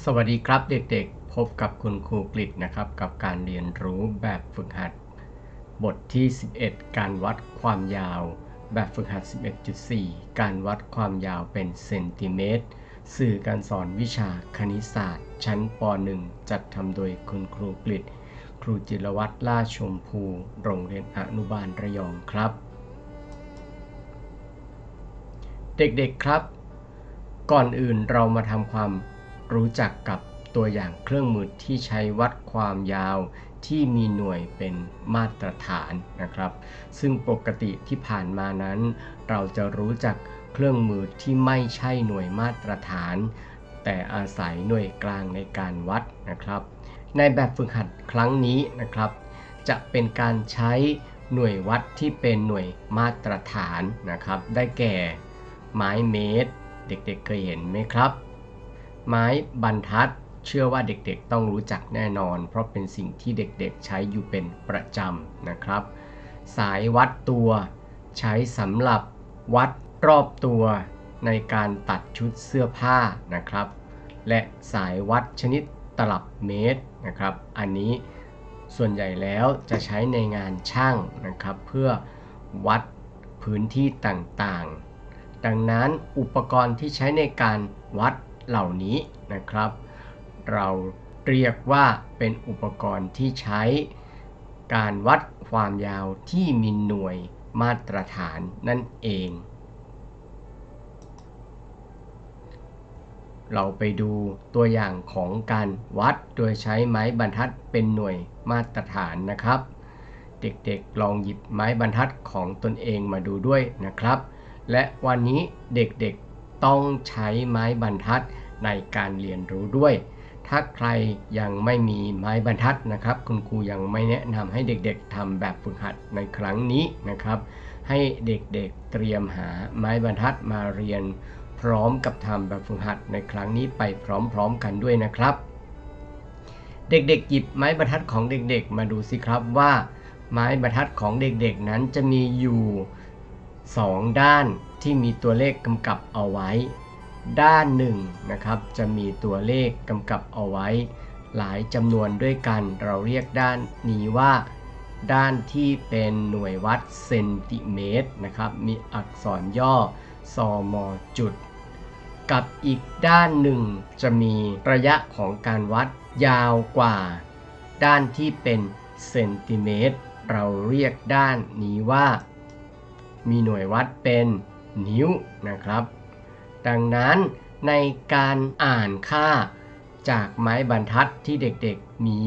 สวัสดีครับเด็กๆ พบกับคุณครูกฤษนะครับ กับการเรียนรู้แบบฝึกหัด บทที่ 11 การวัดความยาว แบบฝึกหัด 11.4 การวัดความยาวเป็นเซนติเมตร สื่อการสอนวิชาคณิตศาสตร์ ชั้นป .1 จัดทำโดยคุณครูกฤษครูจิรวัตรล่าชมพู โรงเรียนอนุบาลระยองครับ เด็กๆครับ ก่อนอื่นเรามาทำความ รู้จักกับตัวอย่างเครื่องมือที่ใช้วัดความยาวที่มีหน่วยเป็นมาตรฐานนะครับ ซึ่งปกติที่ผ่านมานั้น เราจะรู้จักเครื่องมือที่ไม่ใช่หน่วยมาตรฐาน แต่อาศัยหน่วยกลางในการวัดนะครับ ในแบบฝึกหัดครั้งนี้นะครับ จะเป็นการใช้หน่วยวัดที่เป็นหน่วยมาตรฐานนะครับ ได้แก่ไม้เมตร เด็กๆเคยเห็นไหมครับ ไม้บรรทัด เชื่อว่าเด็กๆต้องรู้จักแน่นอน เพราะเป็นสิ่งที่เด็กๆใช้อยู่เป็นประจำนะครับ สายวัดตัว ใช้สำหรับวัดรอบตัวในการตัดชุดเสื้อผ้านะครับ และสายวัดชนิดตลับเมตรนะครับ อันนี้ส่วนใหญ่แล้วจะใช้ในงานช่างนะครับ เพื่อวัดพื้นที่ต่างๆ ดังนั้นอุปกรณ์ที่ใช้ในการวัด เหล่านี้นะครับ เราเรียกว่าเป็นอุปกรณ์ที่ใช้ การวัดความยาวที่มีหน่วยมาตรฐานนั่นเอง เราไปดูตัวอย่างของการวัดโดยใช้ไม้บรรทัดเป็นหน่วยมาตรฐานนะครับ เด็กๆลองหยิบไม้บรรทัดของตนเองมาดูด้วยนะครับ และวันนี้เด็กๆ ต้องใช้ไม้บรรทัดในการเรียนรู้ด้วย ถ้าใครยังไม่มีไม้บรรทัดนะครับ คุณครูยังไม่แนะนำให้เด็กๆทำแบบฝึกหัดในครั้งนี้นะครับ ให้เด็กๆเตรียมหาไม้บรรทัดมาเรียน พร้อมกับทำแบบฝึกหัดในครั้งนี้ไปพร้อมๆกันด้วยนะครับ เด็กๆหยิบไม้บรรทัดของเด็กๆ มาดูสิครับว่า ไม้บรรทัดของเด็กๆนั้นจะมีอยู่ 2 ด้านที่มีตัวเลขกำกับเอาไว้ ด้านหนึ่งนะครับ จะมีตัวเลขกำกับเอาไว้ หลายจำนวนด้วยกัน เราเรียกด้านนี้ว่า ด้านที่เป็นหน่วยวัดเซนติเมตรนะครับ มีอักษรย่อซอมอจุด กับอีกด้านหนึ่งจะมีระยะของการวัดยาวกว่า ด้านที่เป็นเซนติเมตร เราเรียกด้านนี้ว่า มีหน่วยวัดเป็นนิ้วนะครับ ดังนั้นในการอ่านค่าจากไม้บรรทัดที่เด็กๆมี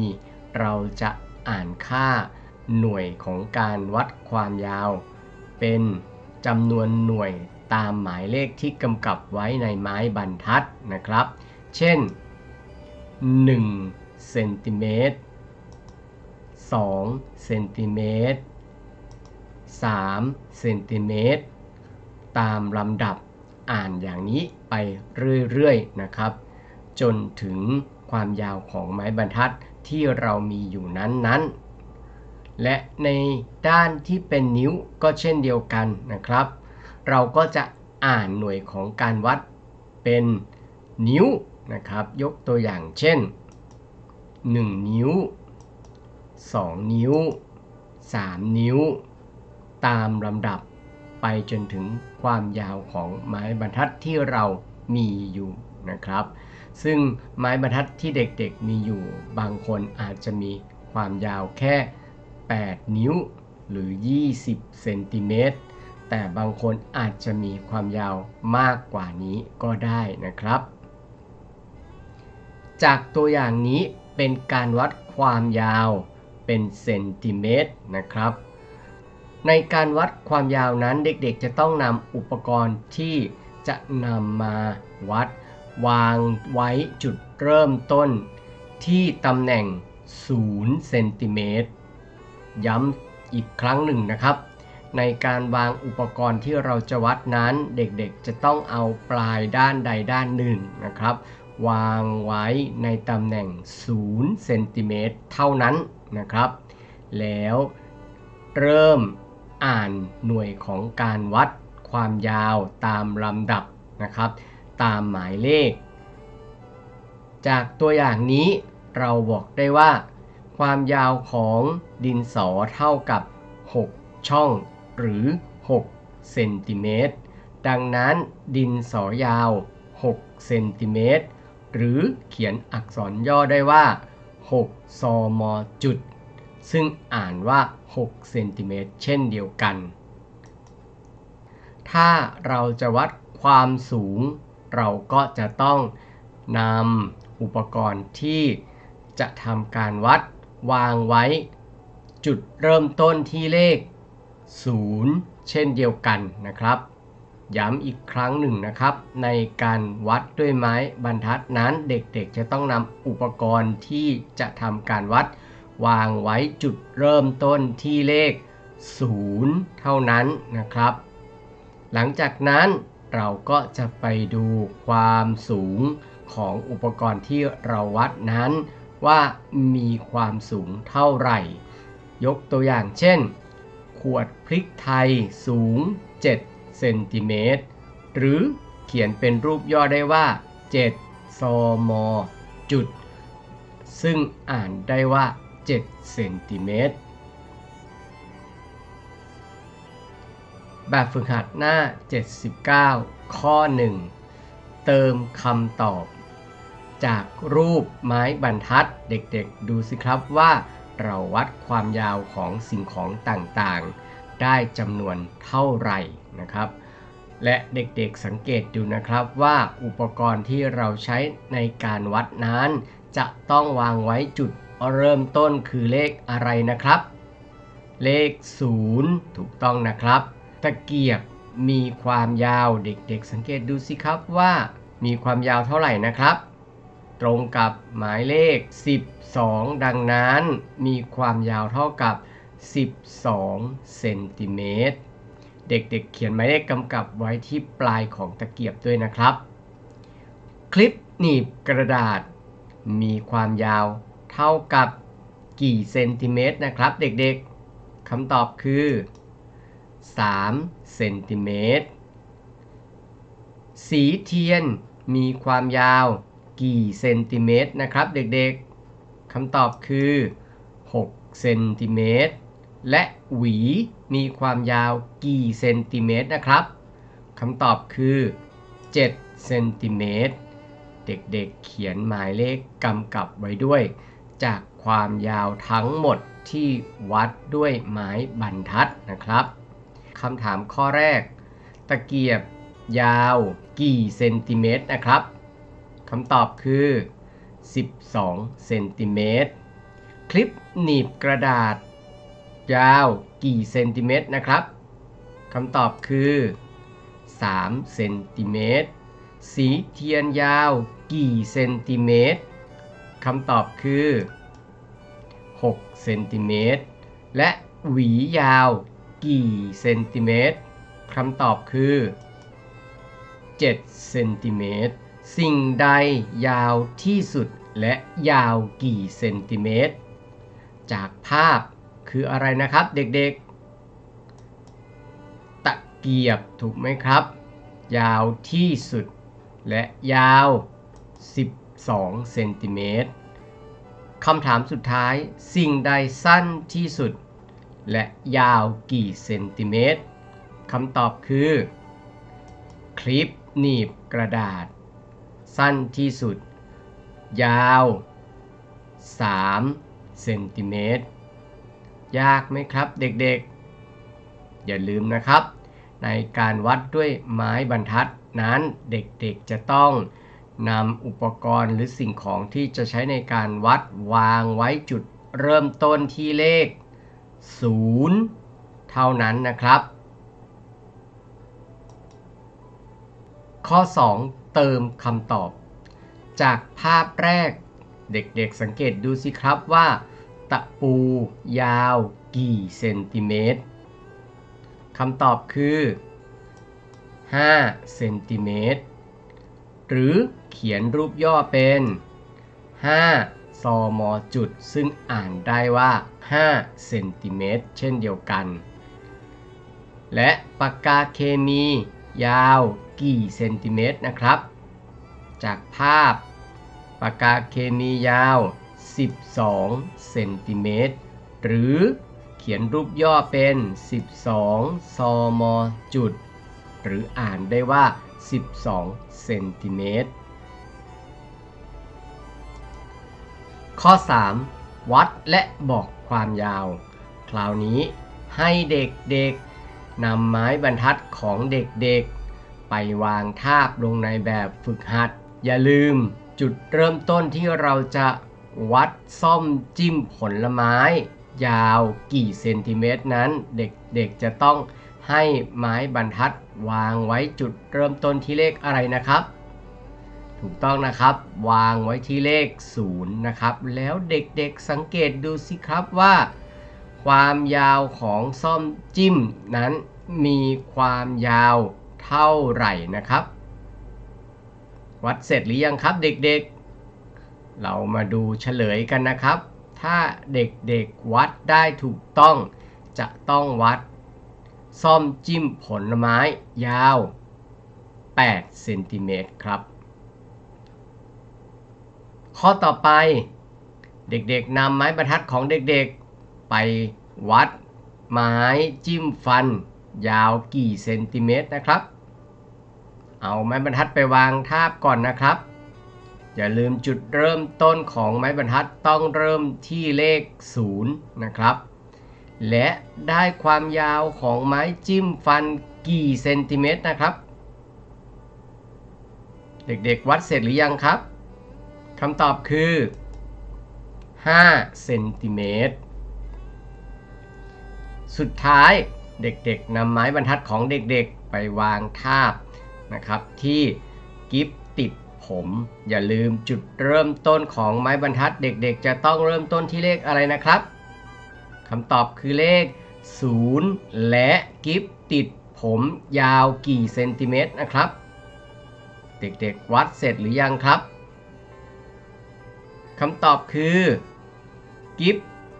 เราจะอ่านค่าหน่วยของการวัดความยาว เป็นจำนวนหน่วยตามหมายเลขที่กำกับไว้ในไม้บรรทัดนะครับ เช่น1เซนติเมตร2เซนติเมตร 3เซนติเมตรตามลำดับอ่านอย่างนี้ไปเรื่อยๆนะครับ จนถึงความยาวของไม้บรรทัดที่เรามีอยู่นั้นๆ และในด้านที่เป็นนิ้วก็เช่นเดียวกันนะครับ เราก็จะอ่านหน่วยของการวัดเป็นนิ้วนะครับ ยกตัวอย่างเช่น 1 นิ้ว 2 นิ้ว 3 นิ้ว ตามลำดับไปจนถึงความยาวของไม้บรรทัดที่เรามีอยู่นะครับ ซึ่งไม้บรรทัดที่เด็กๆมีอยู่ บางคนอาจจะมีความยาวแค่ 8 นิ้วหรือ 20 เซนติเมตร แต่บางคนอาจจะมีความยาวมากกว่านี้ก็ได้นะครับ จากตัวอย่างนี้เป็นการวัดความยาวเป็นเซนติเมตรนะครับ ในการวัดความยาวนั้นเด็กๆ จะต้องนำอุปกรณ์ที่จะนำมาวัด วางไว้จุดเริ่มต้น ที่ตำแหน่ง 0 เซนติเมตร ย้ำอีกครั้งหนึ่งนะครับ ในการวางอุปกรณ์ที่เราจะวัดนั้นเด็กๆ จะต้องเอาปลายด้านใดด้านหนึ่งนะครับ วางไว้ในตำแหน่ง 0 เซนติเมตรเท่านั้นนะครับ แล้วเริ่ม อ่านหน่วยของการวัดความยาวตามลำดับนะครับ ตามหมายเลข จากตัวอย่างนี้เราบอกได้ว่า ความยาวของดินสอเท่ากับ 6 ช่อง หรือ6เซนติเมตรดังนั้นดินสอยาว 6 เซนติเมตรหรือเขียนอักษรย่อได้ว่า 6 ซมจุด ซึ่งอ่านว่า6เซนติเมตรเช่นเดียวกัน ถ้าเราจะวัดความสูง เราก็จะต้องนำอุปกรณ์ที่จะทำการวัดวางไว้ จุดเริ่มต้นที่เลข 0 เช่นเดียวกันนะครับ ย้ำอีกครั้งหนึ่งนะครับ ในการวัดด้วยไม้บรรทัดนั้นเด็กๆจะต้องนำอุปกรณ์ที่จะทำการวัด วางไว้จุดเริ่มต้นที่เลข 0 เท่านั้นนะครับ หลังจากนั้นเราก็จะไปดูความสูงของอุปกรณ์ที่เราวัดนั้น ว่ามีความสูงเท่าไหร่ ยกตัวอย่างเช่น ขวดพริกไทยสูง 7 เซนติเมตร หรือเขียนเป็นรูปย่อได้ว่า 7 ซม จุด ซึ่งอ่านได้ว่า 7เซนติเมตร แบบฝึกหัดหน้า 79 ข้อ 1 เติมคำตอบ จากรูปไม้บรรทัดเด็กๆ ดูสิครับว่าเราวัดความยาวของสิ่งของต่างๆ ได้จำนวนเท่าไหร่นะครับ และเด็กๆสังเกตดูนะครับว่าอุปกรณ์ที่เราใช้ในการวัดนั้น จะต้องวางไว้จุด เริ่มต้นคือเลขอะไรนะครับ เลข 0 ถูกต้องนะครับ ตะเกียบมีความยาวเด็กๆ สังเกตดูสิครับว่ามีความยาวเท่าไหร่นะครับ ตรงกับหมายเลข 12 ดังนั้นมีความยาวเท่ากับ 12 เซนติเมตร เด็กๆเเขียนหมายเลขกำกับไว้ที่ปลายของตะเกียบด้วยนะครับ คลิปหนีบกระดาษมีความยาว เท่ากับกี่เซนติเมตรนะครับ เด็กๆคำตอบคือ3เซนติเมตร สีเทียนมีความยาวกี่เซนติเมตรนะครับ เด็กๆคำตอบคือ6เซนติเมตร และหวีมีความยาวกี่เซนติเมตรนะครับคำตอบคือ7เซนติเมตร เด็กๆเขียนหมายเลขกำกับไว้ด้วย จากความยาวทั้งหมดที่วัดด้วยไม้บรรทัดนะครับคำถามข้อแรก ตะเกียบยาวกี่เซนติเมตรนะครับคำตอบคือ 12 เซนติเมตร คลิปหนีบกระดาษ ยาวกี่เซนติเมตรนะครับคำตอบคือ 3 เซนติเมตร สีเทียนยาวกี่เซนติเมตร คำตอบคือ6เซนติเมตรและหวียาวกี่เซนติเมตรคำตอบคือ7เซนติเมตรสิ่งใดยาวที่สุดและยาวกี่เซนติเมตร จากภาพคืออะไรนะครับเด็กๆ ตะเกียบถูกไหมครับ ยาวที่สุดและยาว10 12 เซนติเมตรคำถามสุดท้ายสิ่งใดสั้นที่สุด และยาวกี่เซนติเมตรคำตอบคือ คลิปหนีบกระดาษ สั้นที่สุด ยาว 3 เซนติเมตร ยากไหมครับเด็กๆ อย่าลืมนะครับ ในการวัดด้วยไม้บรรทัดนั้นเด็กๆจะต้อง นำอุปกรณ์หรือสิ่งของที่จะใช้ในการวัดวางไว้จุดเริ่มต้นที่เลข 0 เท่านั้นนะครับ ข้อ 2 เติมคำตอบ จากภาพแรกเด็กๆสังเกตดูสิครับว่า ตะปูยาวกี่เซนติเมตรคำตอบคือ5เซนติเมตรหรือ เขียนรูปย่อเป็น 5 ซมจุด ซึ่งอ่านได้ว่า 5 เซนติเมตร เช่นเดียวกัน และปากกาเคมี ยาวกี่เซนติเมตรนะครับ จากภาพ ปากกาเคมียาว 12 เซนติเมตร หรือเขียนรูปย่อเป็น 12 ซมจุด หรืออ่านได้ว่า 12 เซนติเมตร ข้อ 3 วัดและบอกความยาว คราวนี้ให้เด็กๆนำไม้บรรทัดของเด็กๆ ไปวางทาบลงในแบบฝึกหัด อย่าลืมจุดเริ่มต้นที่เราจะวัดซ่อมจิ้มผลไม้ ยาวกี่เซนติเมตรนั้น เด็กๆจะต้องให้ไม้บรรทัดวางไว้จุดเริ่มต้นที่เลขอะไรนะครับ ถูกต้องนะครับ วางไว้ที่เลข 0 นะครับ แล้วเด็กๆสังเกตดูสิครับว่า ความยาวของซ่อมจิ้มนั้นมีความยาวเท่าไหร่นะครับ วัดเสร็จหรือยังครับเด็กๆ เรามาดูเฉลยกันนะครับ ถ้าเด็กๆวัดได้ถูกต้องจะต้องวัด ซ่อมจิ้มผลไม้ยาว8เซนติเมตรครับ ข้อต่อไป เด็กๆนำไม้บรรทัดของเด็กๆ ไปวัด ไม้จิ้มฟัน ยาวกี่เซนติเมตรนะครับ เอาไม้บรรทัดไปวางทาบก่อนนะครับ อย่าลืมจุดเริ่มต้นของไม้บรรทัดต้องเริ่มที่เลข 0 นะครับ และได้ความยาวของไม้จิ้มฟันกี่เซนติเมตรนะครับ เด็กๆวัดเสร็จหรือยังครับ คำตอบคือ5เซนติเมตร สุดท้ายเด็กๆนำไม้บรรทัดของเด็กๆไปวางทาบนะครับ ที่กิฟติดผม อย่าลืมจุดเริ่มต้นของไม้บรรทัดเด็กๆ จะต้องเริ่มต้นที่เลขอะไรนะครับคำตอบคือเลข 0 และกิฟติดผมยาวกี่เซนติเมตรนะครับ เด็กๆวัดเสร็จหรือยังครับ คำตอบคือ กิฟ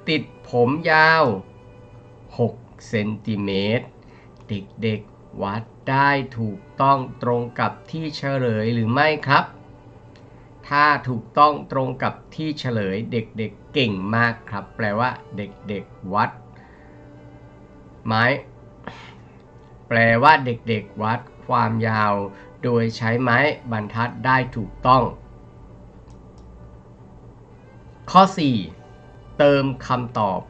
ติดผมยาว 6 เซนติเมตร เด็กๆวัดได้ถูกต้องตรงกับที่เฉลยหรือไม่ครับ ถ้าถูกต้องตรงกับที่เฉลยเด็กๆเเก่งมากครับ แปลว่า เด็กๆวัดไม้แปลว่าเด็กๆวัดความยาว โดยใช้ไม้บรรทัดได้ถูกต้อง ข้อ 4 เติมคำตอบ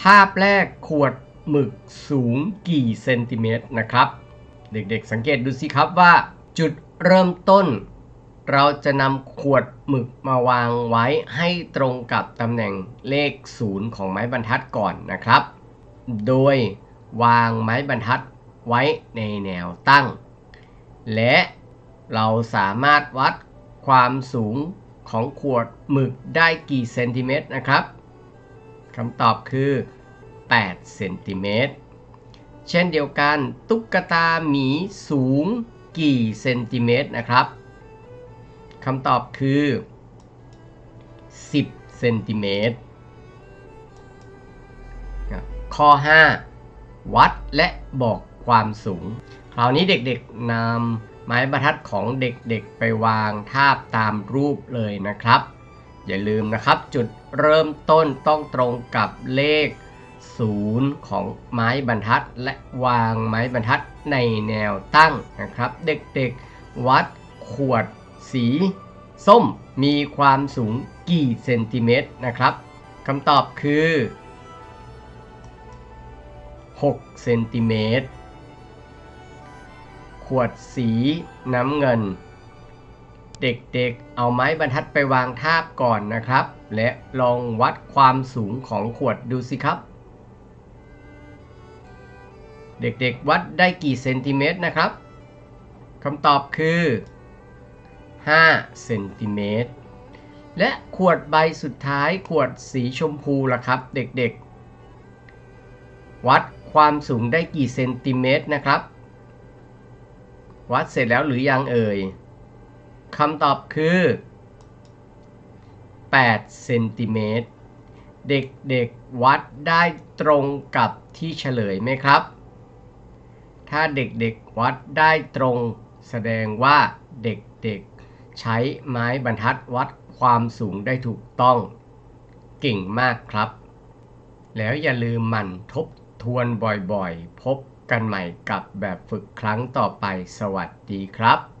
ภาพแรกขวดหมึกสูงกี่เซนติเมตรนะครับ เด็กๆสังเกตดูสิครับว่า จุดเริ่มต้น เราจะนำขวดหมึกมาวางไว้ให้ตรงกับตำแหน่งเลข0ของไม้บรรทัดก่อนนะครับ โดยวางไม้บรรทัดไว้ในแนวตั้ง และเราสามารถวัดความสูง ของขวดหมึกได้กี่เซนติเมตรนะครับคำตอบคือ 8 เซนติเมตร เช่นเดียวกันตุ๊กตาหมีสูงกี่เซนติเมตรนะครับคำตอบคือ 10 เซนติเมตร ข้อ 5 วัดและบอกความสูง คราวนี้เด็กๆนำ ไม้บรรทัดของเด็กๆไปวางทาบตามรูปเลยนะครับ อย่าลืมนะครับจุดเริ่มต้นต้องตรงกับเลข 0 ของไม้บรรทัดและวางไม้บรรทัดในแนวตั้งนะครับ เด็กๆวัดขวดสี ส้มมีความสูงกี่เซนติเมตรนะครับคำตอบคือ6เซนติเมตร ขวดสีน้ำเงิน เด็กๆ เอาไม้บรรทัดไปวางทาบก่อนนะครับ และลองวัดความสูงของขวดดูสิครับ เด็กๆ วัดได้กี่เซนติเมตรนะครับคำตอบคือ5เซนติเมตรและขวดใบสุดท้ายขวดสีชมพูล่ะครับ เด็กๆ วัดความสูงได้กี่เซนติเมตรนะครับ วัดเสร็จแล้วหรือยังเอ่ยคำตอบคือ8เซนติเมตรเด็กๆวัดได้ตรงกับที่เฉลยไหมครับ ถ้าเด็กๆวัดได้ตรงแสดงว่าเด็กๆ ใช้ไม้บรรทัดวัดความสูงได้ถูกต้อง เก่งมากครับ แล้วอย่าลืมมันทบทวนบ่อยๆ พบ กันใหม่กับแบบฝึกครั้งต่อไป สวัสดีครับ